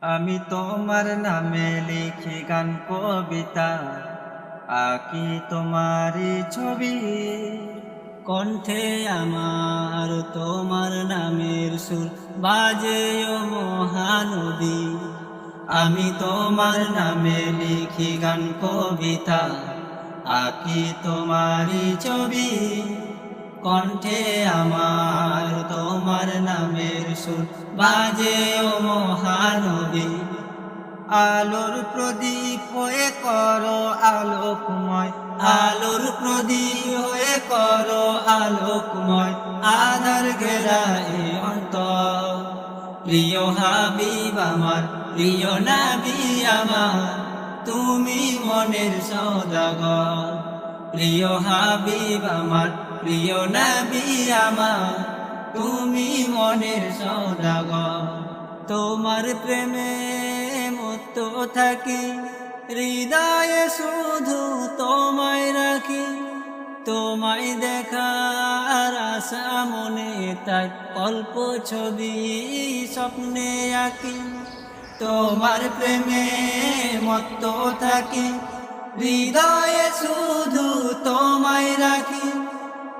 আমি তোমার নামে লিখি গান, কবিতা। আঁকি তোমারই ছবি। কণ্ঠে আমার তোমার নামের সুর বাজে ও মহানবী। আমি তোমার নামে লিখি গান, কবিতা। আঁকি তোমারই ছবি। কণ্ঠে আমার তোমার নামের সুর বাজে ও মহানবী। আলোর প্রদীপ হয়ে করো আলোকময়, আলোর প্রদীপ হয়ে করো আলোকময়, আধার ঘেরা এ অন্তর। প্রিয় হাবিব আমার, প্রিয় নাবি আমার, তুমি মনের সৌদাগর। প্রিয় হাবিব আমার প্রিয় নাবি আমার, তুমি মনের সৌদাগর। তোমার প্রেমে মত থাকি, হৃদয়ে শুধু তোমায় রাখি। তোমায় দেখার আশা মনে, তাই অল্প ছবি স্বপ্নে আঁকি। তোমার প্রেমে মত্ত থাকি, হৃদয়ে শুধু তোমায় রাখি।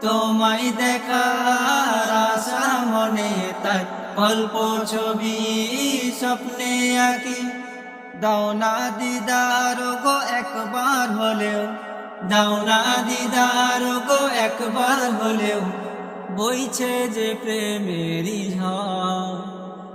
তোমায় দেখার আশা মনে তাই অল্প ছবি, স্বপ্নে আঁকি। দাও না দিদার গো, একবার হলেও। দাও না দিদার গো, একবার হলেও। বইছে যে প্রেমেরই ঝড়।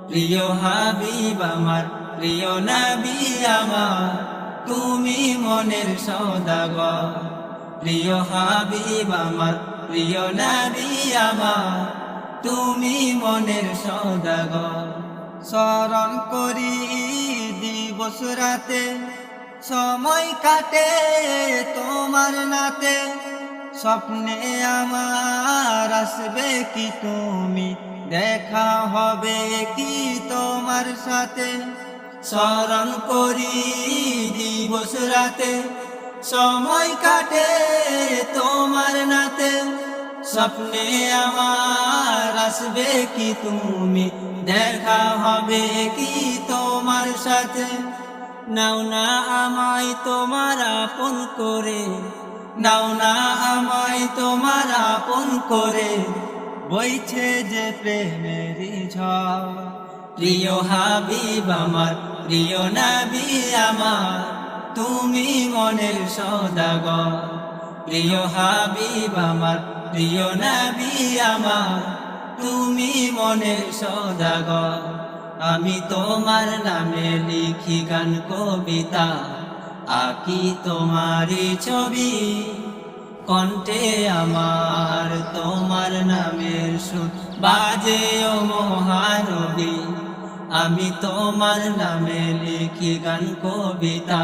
প্রিয় হাবিব আমার, প্রিয় নবী আমার, তুমি মনের সৌদাগর। প্রিয় হাবিব আমার প্রিয় নবী আমার, তুমি মনের সৌদাগর। স্মরণ করি দিবস রাতে, সময় কাটে তোমার নাতে। স্বপ্নে আমার আসবে কি তুমি, দেখা হবে কি তোমার সাথে। স্মরণ করি দিবস রাতে সময় কাটে তোমার নাতে। স্বপ্নে আমার আসবে কি তুমি? দেখা হবে কি তোমার সাথে? নাও না আমায় তোমার আপন করে। নাও না আমায় তোমার আপন করে। বইছে যে প্রেমেরই ঝড়। প্রিয় হাবিব আমার, প্রিয় নবী আমার। তুমি মনের সদাগর। প্রিয় হাবিব আমার, প্রিয় নবী আমার, তুমি মনের সদাগর। আমি তোমার নামে লিখি গান, কবিতা, আঁকি তোমারই ছবি। কণ্ঠে আমার তোমার নামের সুর বাজে ও মহানবী। আমি তোমার নামে লিখি গান, কবিতা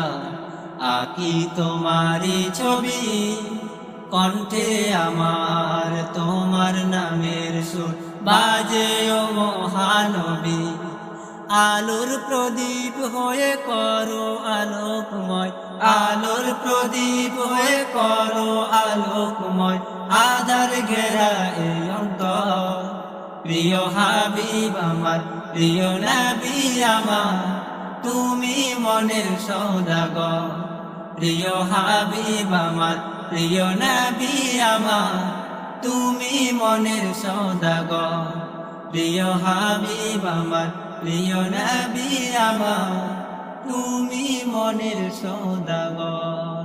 আঁকি তোমারি ছবি, কণ্ঠে আমার তোমার নামের সুর, বাজে ও মহানবী। আলোর প্রদীপ হয়ে করো আলোকময়, আলোর প্রদীপ হয়ে করো আলোকময়, আধার ঘেরা এই অন্তর। প্রিয় হাবিব আমার, প্রিয় নবী আমার। তুমি মনের সৌদাগর। প্রিয় হাবিব আমার, প্রিয় নবী আমার, তুমি মনের সৌদাগর। প্রিয় হাবিব আমার, প্রিয় নবী আমার, তুমি মনের সৌদাগর।